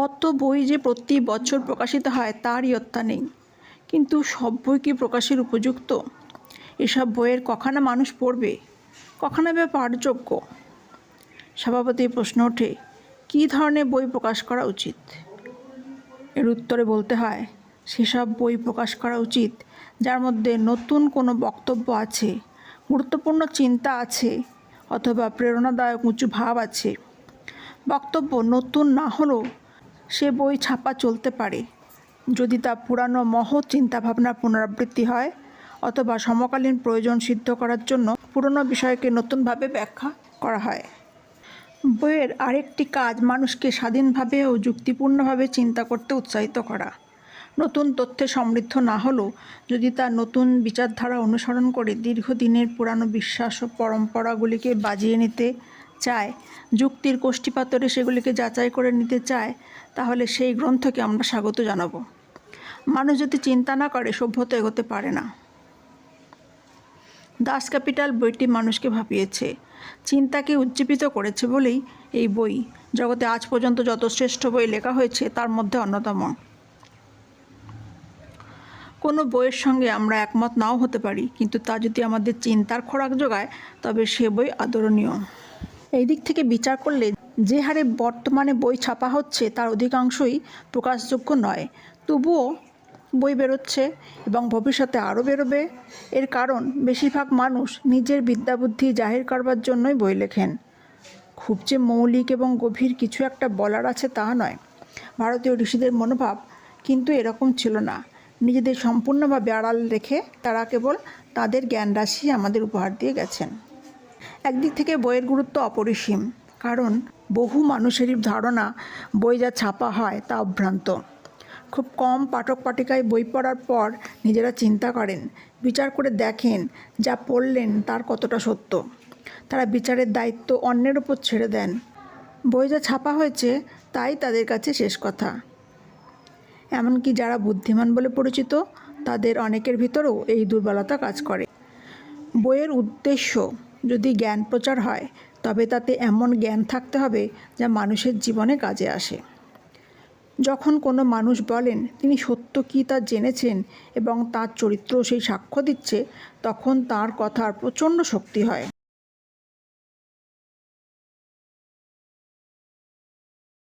কত বই যে প্রতি বছর প্রকাশিত হয় তার ইয়ত্তা নেই। কিন্তু সব বই কি প্রকাশের উপযুক্ত? এসব বইয়ের কখানা মানুষ পড়বে? কখানা বা পাঠযোগ্য? স্বভাবতই প্রশ্ন ওঠে, কী ধরনের বই প্রকাশ করা উচিত? এর উত্তরে বলতে হয়, সেসব বই প্রকাশ করা উচিত যার মধ্যে নতুন কোনো বক্তব্য আছে, গুরুত্বপূর্ণ চিন্তা আছে, অথবা প্রেরণাদায়ক উঁচু ভাব আছে। বক্তব্য নতুন না হলেও সে বই ছাপা চলতে পারে। যদি তা পুরানো মহৎ চিন্তাভাবনার পুনরাবৃত্তি হয়, অথবা সমকালীন প্রয়োজন সিদ্ধ করার জন্য পুরনো বিষয়কে নতুনভাবে ব্যাখ্যা করা হয়। বইয়ের আরেকটি কাজ মানুষকে স্বাধীনভাবে ও যুক্তিপূর্ণভাবে চিন্তা করতে উৎসাহিত করা। নতুন তথ্যে সমৃদ্ধ না হলেও যদি তার নতুন বিচারধারা অনুসরণ করে দীর্ঘদিনের পুরানো বিশ্বাস ও পরম্পরাগুলিকে বাজিয়ে নিতে চায়, যুক্তির কোষ্ঠীপাতরে সেগুলিকে যাচাই করে নিতে চায়, তাহলে সেই গ্রন্থকে আমরা স্বাগত জানাব। মানুষ যদি চিন্তা না করে, সভ্যতা এগোতে পারে না। দাস ক্যাপিটাল বইটি মানুষকে ভাবিয়েছে। চিন্তাকে উজ্জীবিত করেছে বলেই এই বই। জগতে আজ পর্যন্ত যত শ্রেষ্ঠ বই লেখা হয়েছে, তার মধ্যে অন্যতম। কোনো বইয়ের সঙ্গে আমরা একমত নাও হতে পারি, কিন্তু তা যদি আমাদের চিন্তার খোরাক যোগায়, তবে সে বই আদরণীয়। এই দিক থেকে বিচার করলে যে হারে বর্তমানে বই ছাপা হচ্ছে তার অধিকাংশই প্রকাশযোগ্য নয়। তবুও বই বেরোচ্ছে এবং ভবিষ্যতে আরও বেরোবে। এর কারণ, বেশিরভাগ মানুষ নিজের বিদ্যাবুদ্ধি জাহির করবার জন্যই বই লেখেন। খুব যে মৌলিক এবং গভীর কিছু একটা বলার আছে তা নয়। ভারতীয় ঋষিদের মনোভাব কিন্তু এরকম ছিল না। নিজেদের সম্পূর্ণভাবে আড়াল রেখে তারা কেবল তাদের জ্ঞান রাশি আমাদের উপহার দিয়ে গেছেন। একদিক থেকে বইয়ের গুরুত্ব অপরিসীম, কারণ বহু মানুষেরই ধারণা বই যা ছাপা হয় তা অভ্রান্ত। খুব কম পাঠক পাঠিকায় বই পড়ার পর নিজেরা চিন্তা করেন, বিচার করে দেখেন যা পড়লেন তার কতটা সত্য। তারা বিচারের দায়িত্ব অন্যের উপর ছেড়ে দেন। বই যা ছাপা হয়েছে তাই তাদের কাছে শেষ কথা। এমনকি যারা বুদ্ধিমান বলে পরিচিত, তাদের অনেকের ভিতরেও এই দুর্বলতা কাজ করে। বইয়ের উদ্দেশ্য যদি জ্ঞান প্রচার হয়, তবে তাতে এমন জ্ঞান থাকতে হবে যা মানুষের জীবনে কাজে আসে। যখন কোনো মানুষ বলেন, তিনি সত্য কী তা জেনেছেন এবং তার চরিত্র সেই সাক্ষ্য দিচ্ছে? তখন তার কথার প্রচণ্ড শক্তি হয়।